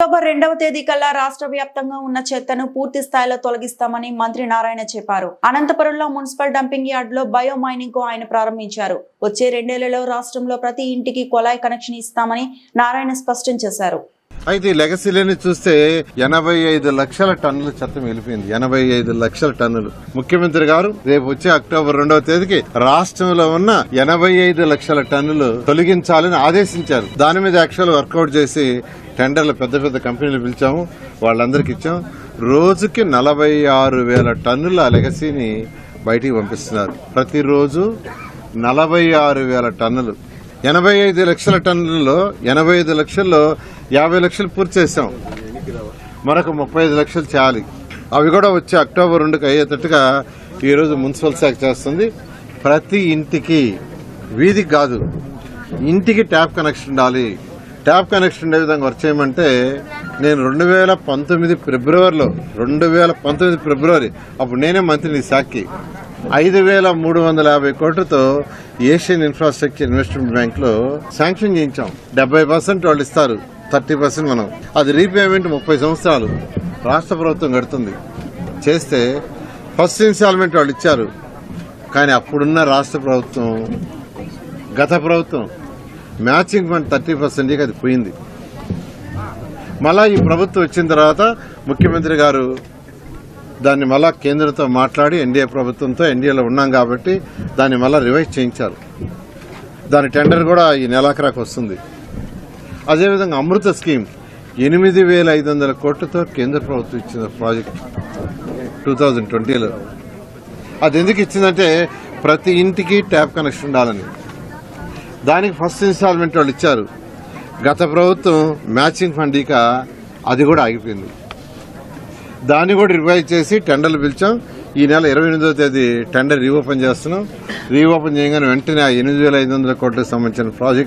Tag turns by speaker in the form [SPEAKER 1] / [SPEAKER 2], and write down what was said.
[SPEAKER 1] October రెండవ తేదీ కల్లా రాష్ట్ర వ్యాప్తంగా ఉన్న చెత్తను పూర్తి స్థాయిలో తొలగిస్తామని మంత్రి నారాయణ చెప్పారు. అనంతపురంలో మున్సిపల్ డంపింగ్ యార్డ్లో బయో మైనింగ్కు ఆయన ప్రారంభించారు. వచ్చే రెండేళ్ళలో రాష్ట్రంలో ప్రతి ఇంటికి కొలాయి కనెక్షన్ ఇస్తామని నారాయణ స్పష్టం చేశారు.
[SPEAKER 2] అయితే ఈ లెగసీలని చూస్తే ఎనభై ఐదు లక్షల టన్నుల చెత్త మిగిలిపోయింది. ఎనభై ఐదు లక్షల టన్నులు. ముఖ్యమంత్రి గారు రేపు వచ్చే అక్టోబర్ రెండవ తేదీకి రాష్ట్రంలో ఉన్న ఎనభై ఐదు లక్షల టన్నులు తొలగించాలని ఆదేశించారు. దాని మీద యాక్చువల్ వర్కౌట్ చేసి టెండర్లు పెద్ద పెద్ద కంపెనీలు పిలిచాము. వాళ్ళందరికి ఇచ్చాము రోజుకి నలభై ఆరు వేల టన్నుల లెగసీని బయటికి పంపిస్తున్నారు. ప్రతిరోజు నలభై ఆరు వేల టన్నులు ఎనభై ఐదు లక్షల టన్నులలో ఎనభై ఐదు లక్షల్లో యాభై లక్షలు పూర్తి చేసాం మరొక ముప్పై ఐదు లక్షలు చేయాలి అవి కూడా వచ్చే అక్టోబర్ రెండుకి అయ్యేటట్టుగా ఈరోజు మున్సిపల్ శాఖ చేస్తుంది. ప్రతి ఇంటికి వీధికి కాదు ఇంటికి ట్యాప్ కనెక్షన్ ఉండాలి. ట్యాప్ కనెక్షన్ ఉండే విధంగా వర్క్ చేయమంటే నేను రెండు వేల పంతొమ్మిది ఫిబ్రవరిలో రెండు వేల పంతొమ్మిది ఫిబ్రవరి అప్పుడు నేనే మంత్రిని శాఖకి. ఐదు వేల మూడు వందల యాభై కోట్లతో ఏషియన్ ఇన్ఫ్రాస్ట్రక్చర్ ఇన్వెస్ట్మెంట్ బ్యాంక్లో శాంక్షన్ చేయించాం. డెబ్బై పర్సెంట్ వాళ్ళు ఇస్తారు. థర్టీ పర్సెంట్ మనం. అది రీపేమెంట్ ముప్పై సంవత్సరాలు. రాష్ట్ర ప్రభుత్వం కడుతుంది. చేస్తే ఫస్ట్ ఇన్స్టాల్మెంట్ వాళ్ళు ఇచ్చారు. కానీ అప్పుడున్న రాష్ట్ర ప్రభుత్వం గత ప్రభుత్వం మ్యాచింగ్ ఫండ్ థర్టీ పర్సెంట్కి అది పోయింది. మళ్ళా ఈ ప్రభుత్వం వచ్చిన తర్వాత ముఖ్యమంత్రి గారు దాన్ని మళ్ళా కేంద్రంతో మాట్లాడి ఎన్డీఏ ప్రభుత్వంతో ఎన్డీఏలో ఉన్నాం కాబట్టి దాన్ని మళ్ళీ రివైజ్ చేయించారు. దాని టెండర్ కూడా ఈ నెలాఖరాకు వస్తుంది. అదేవిధంగా అమృత స్కీమ్ ఎనిమిది వేల ఐదు వందల కోట్లతో కేంద్ర ప్రభుత్వం ఇచ్చిన ప్రాజెక్ట్ టూ థౌజండ్ ట్వంటీలో. అది ఎందుకు ఇచ్చిందంటే ప్రతి ఇంటికి ట్యాప్ కనెక్షన్ ఉండాలని. దానికి ఫస్ట్ ఇన్స్టాల్మెంట్ వాళ్ళు ఇచ్చారు. గత ప్రభుత్వం మ్యాచింగ్ ఫండ్ ఇక అది కూడా ఆగిపోయింది. దాన్ని కూడా రివైజ్ చేసి టెండర్లు పిలిచాం. ఈ నెల ఇరవై ఎనిమిదో తేదీ టెండర్ రీఓపెన్ చేస్తున్నాం. రీఓపెన్ చేయగానే వెంటనే ఆ ఎనిమిది వేల ఐదు వందల కోట్లకు సంబంధించిన ప్రాజెక్ట్